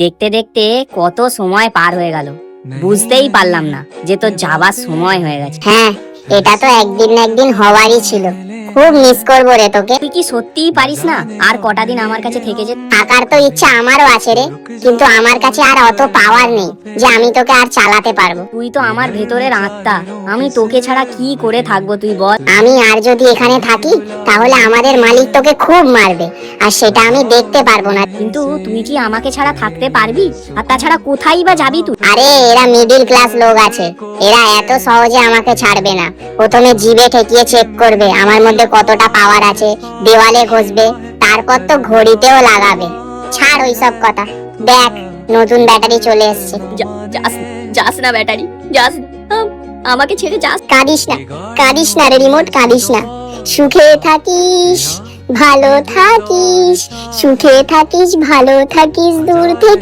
দেখতে দেখতে কত সময় পার হয়ে গেল। বুঝতেই পারলাম না যে তোর যাবার সময় হয়ে গেছে। হ্যাঁ এটা তো একদিন না একদিন হওয়ারই ছিল। খুব মিস করব রে তোকে। তুই কি সত্যিই পারিস না? আর কটা দিন আমার কাছে থেকে যে থাকার তো ইচ্ছা আমারও আছে রে কিন্তু আমার কাছে আর অত পাওয়ার নেই যে আমি তোকে আর চালাতে পারব। তুই তো আমার ভেতরের আত্মা। আমি তোকে ছাড়া কি করে থাকব তুই বল। আমি আর যদি এখানে থাকি তাহলে আমাদের মালিক তোকে খুব মারবে আর সেটা আমি দেখতে পারব না। কিন্তু তুই কি আমাকে ছাড়া থাকতে পারবি? আর তাছাড়া কোথায় বা যাবি তুই? আরে এরা মিডিল ক্লাস লোক আছে। এরা এত সহজে আমাকে ছাড়বে না। প্রথমে জিভে ঠেকিয়ে চেক করবে আমার মধ্যে কতটা পাওয়ার আছে দেওয়ালে ঘষবে তারপর তো ঘড়িতেও লাগাবে। ছাড় ওইসব কথা। দেখ নতুন ব্যাটারি চলে এসছে। যাস না ব্যাটারি যাস। আমাকে ছেড়ে যাস। কাঁদিস না কাঁদিস না রে রিমোট কাঁদিস না। সুখে থাকিস ভালো থাকিস সুখে থাকিস ভালো থাকিস দূর থেকে।